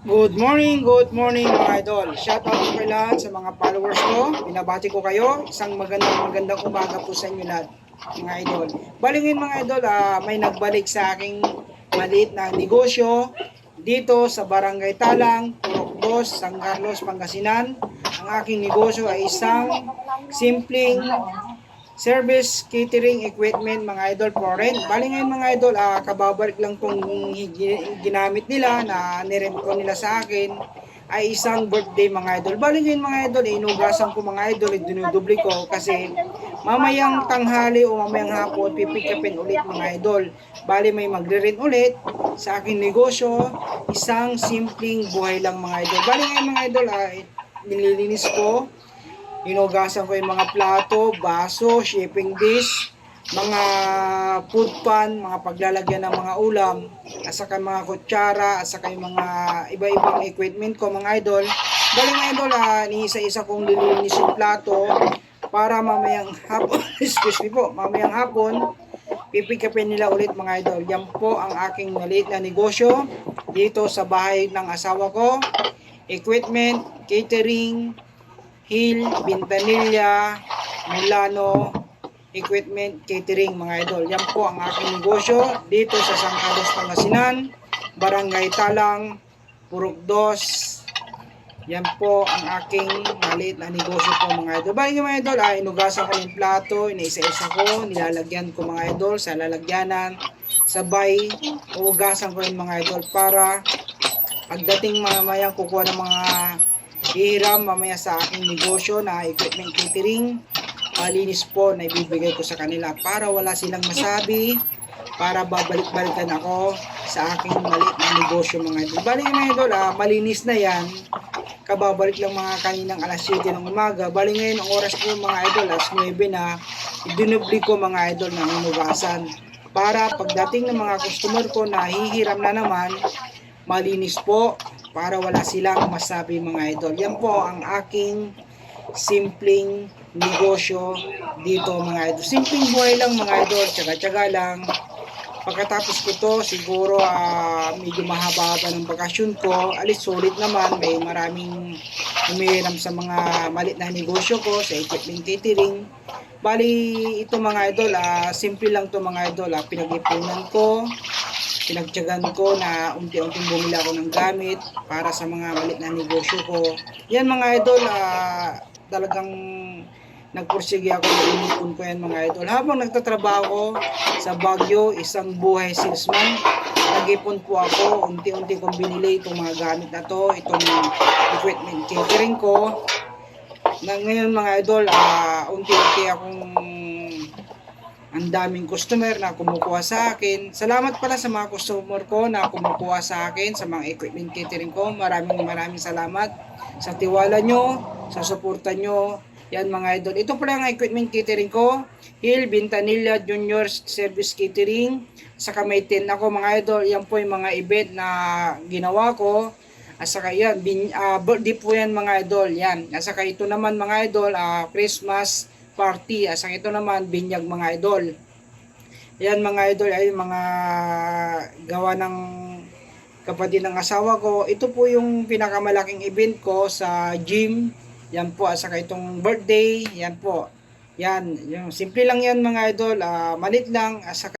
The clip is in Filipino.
Good morning, good morning mga idol. Shout out ko kay lahat sa mga followers ko. Binabati ko kayo. Isang magandang magandang umaga po sa inyo lahat mga idol. Bali ngayon mga idol, ah, may nagbalik sa aking maliit na negosyo dito sa Barangay Talang, Purok 2, San Carlos, Pangasinan. Ang aking negosyo ay isang simpleng service catering equipment mga idol for rent. Bali ngayon mga idol, ah, kababalik lang tong gi- ginamit nila na nirent ko nila sa akin ay isang birthday mga idol. Bali ngayon mga idol, inugasan ko mga idol, dinudubli ko kasi mamayang tanghali o mamayang hapon pipikapin ulit mga idol. Bali may magre-rent ulit sa aking negosyo, isang simpleng buhay lang mga idol. Bali ngayon mga idol, ay nililinis ko Hinugasan ko yung mga plato, baso, shipping dish, mga food pan, mga paglalagyan ng mga ulam, at saka mga kutsara, at saka yung mga iba-ibang equipment ko mga idol. Bali mga idol, ah, ni-isa-isa kong nililinis yung plato para mamayang hapon, excuse me po, mamayang hapon, pipikapin nila ulit mga idol. Yan po ang aking maliit na negosyo dito sa bahay ng asawa ko. Equipment, catering, Hill, Bintanilla, Milano, Equipment, Catering mga idol. Yan po ang aking negosyo dito sa San Carlos, Pangasinan, Barangay Talang, Purok 2. Yan po ang aking maliit na negosyo po mga idol. Bali mga idol, ah, inugasan ko ng plato, inaisa-isa ko, nilalagyan ko mga idol sa lalagyanan, sabay, uugasan ko yung mga idol para pagdating mamaya kukuha ng mga hihiram mamaya sa aking negosyo na equipment catering malinis po na ibibigay ko sa kanila para wala silang masabi para babalik-balikan ako sa aking maliit na negosyo mga idol. Bali mga idol, ah, malinis na yan. Kababalik lang mga kaninang alas 7 ng umaga. Bali ngayon ang oras ko mga idol, alas 9 na dinubli ko mga idol ng inugasan. Para pagdating ng mga customer ko na hihiram na naman, malinis po para wala silang masabi mga idol. Yan po ang aking simpleng negosyo dito mga idol. Simpleng buhay lang mga idol, tsaga-tsaga lang. Pagkatapos ko to, siguro ah, medyo mahaba-haba ng bakasyon ko. Alis solid naman, may maraming umihiram sa mga malit na negosyo ko, sa equipment catering. Bali, ito mga idol, ah, simple lang to mga idol. Ah, pinag-ipunan ko, pinagtyagan ko na unti-unting bumili ako ng gamit para sa mga malit na negosyo ko. Yan mga idol, ah, talagang nagpursige ako na inipon ko yan mga idol. Habang nagtatrabaho sa Baguio, isang buhay salesman, nag-ipon po ako, unti-unti kong binili itong mga gamit na to, itong equipment catering ko. Na ngayon mga idol, ah, unti-unti akong ang daming customer na kumukuha sa akin. Salamat pala sa mga customer ko na kumukuha sa akin sa mga equipment catering ko. Maraming maraming salamat sa tiwala nyo, sa suporta nyo. Yan mga idol. Ito pala ang equipment catering ko. Hill, Bintanilla, Junior Service Catering. Sa may 10 ako mga idol. Yan po yung mga event na ginawa ko. At saka yan, bin, ah, birthday po yan mga idol. Yan. At saka ito naman mga idol, ah, Christmas party. At saka ito naman, binyag mga idol. Yan mga idol ay mga gawa ng kapatid ng asawa ko. Ito po yung pinakamalaking event ko sa gym. Yan po, saka itong birthday. Yan po. Yan, yung simple lang yan mga idol. ah malit lang. Saka